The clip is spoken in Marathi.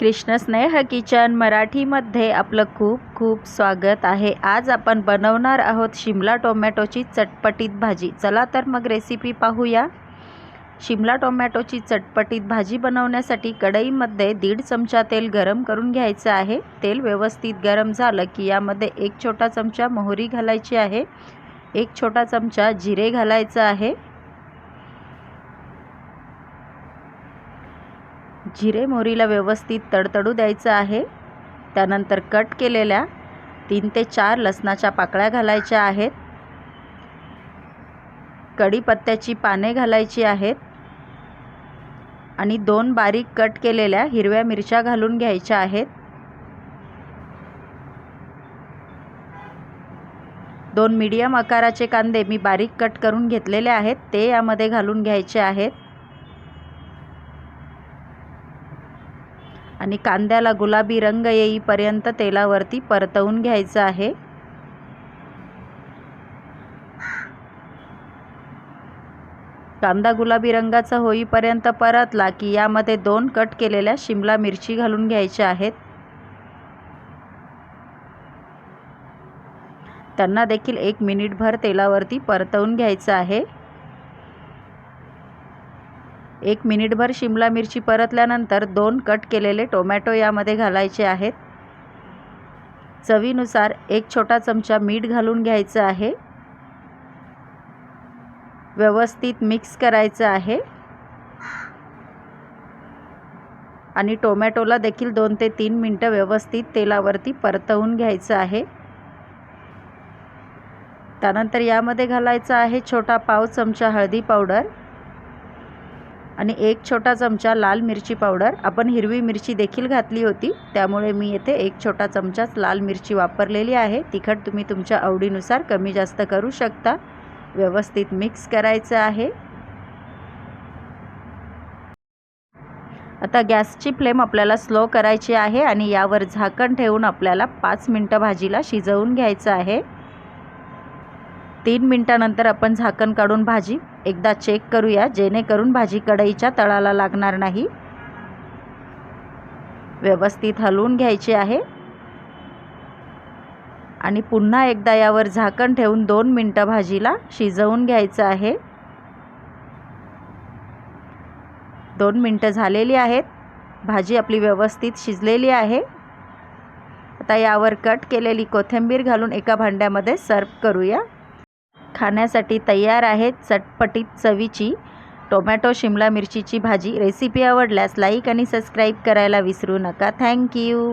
कृष्ण स्नेह किचन मराठीमध्ये आपलं खूप खूप स्वागत आहे. आज आपण बनवणार आहोत शिमला टोमॅटोची चटपटीत भाजी. चला तर मग रेसिपी पाहूया. शिमला टोमॅटोची चटपटीत भाजी बनवण्यासाठी कढईमध्ये दीड चमचा तेल गरम करून घ्यायचं आहे. तेल व्यवस्थित गरम झालं की यामध्ये एक छोटा चमचा मोहरी घालायची आहे. एक छोटा चमचा जिरे घालायचं आहे. जिरे मोहरीला व्यवस्थित तडतडू द्यायचं आहे. त्यानंतर कट केलेल्या तीन ते चार लसणाच्या पाकळ्या घालायच्या आहेत. कढीपत्त्याची पाने घालायची आहेत. आणि दोन बारीक कट केलेल्या हिरव्या मिरच्या घालून घ्यायच्या आहेत. दोन मीडियम आकाराचे कांदे मी बारीक कट करून घेतलेले आहेत. ते यामध्ये घालून घ्यायचे आहेत. आणि कांद्याला गुलाबी रंग येईपर्यंत तेलावरती परतवून घ्यायचं आहे. कांदा गुलाबी रंगाचा होईपर्यंत परतला की यामध्ये दोन कट केलेल्या शिमला मिरची घालून घ्यायच्या आहेत. त्यांना देखील एक मिनिटभर तेलावरती परतवून घ्यायचं आहे. एक मिनिटभर शिमला मिरची परतल्यानंतर दोन कट केलेले टोमॅटो यामध्ये घालायचे आहेत. चवीनुसार एक छोटा चमचा मीठ घालून घ्यायचं आहे. व्यवस्थित मिक्स करायचं आहे. आणि टोमॅटोला देखील दोन ते तीन मिनटं व्यवस्थित तेलावरती परतवून घ्यायचं आहे. त्यानंतर यामध्ये घालायचं आहे छोटा पाव चमचा हळदी पावडर. आणि एक छोटा चमचा लाल मिरची पावडर. आपण हिरवी मिरची देखील घातली होती. त्यामुळे मी येथे एक छोटा चमचाच लाल मिरची वापरलेली आहे. तिखट तुम्ही तुमच्या आवडीनुसार कमी जास्त करू शकता. व्यवस्थित मिक्स करायचं आहे. आता गॅसची फ्लेम आपल्याला स्लो करायची आहे आणि यावर झाकण ठेवून आपल्याला पाच मिनटं भाजीला शिजवून घ्यायचं आहे. तीन मिनटानंतर आपण झाकण काढून भाजी एकदा चेक करूया जेणेकरून भाजी कढईच्या तळाला लागणार नाही. व्यवस्थित हलवून घ्यायची आहे. आणि पुन्हा एकदा यावर झाकण ठेवून दोन मिनटं भाजीला शिजवून घ्यायचं आहे. दोन मिनटं झालेली आहेत. भाजी आपली व्यवस्थित शिजलेली आहे. आता यावर कट केलेली कोथिंबीर घालून एका भांड्यामध्ये सर्व करूया. खाण्यासाठी तयार आहे चटपटीत चवीची टोमॅटो शिमला मिरचीची भाजी. रेसिपी आवडल्यास लाईक आणि सबस्क्राईब करायला विसरू नका. थँक्यू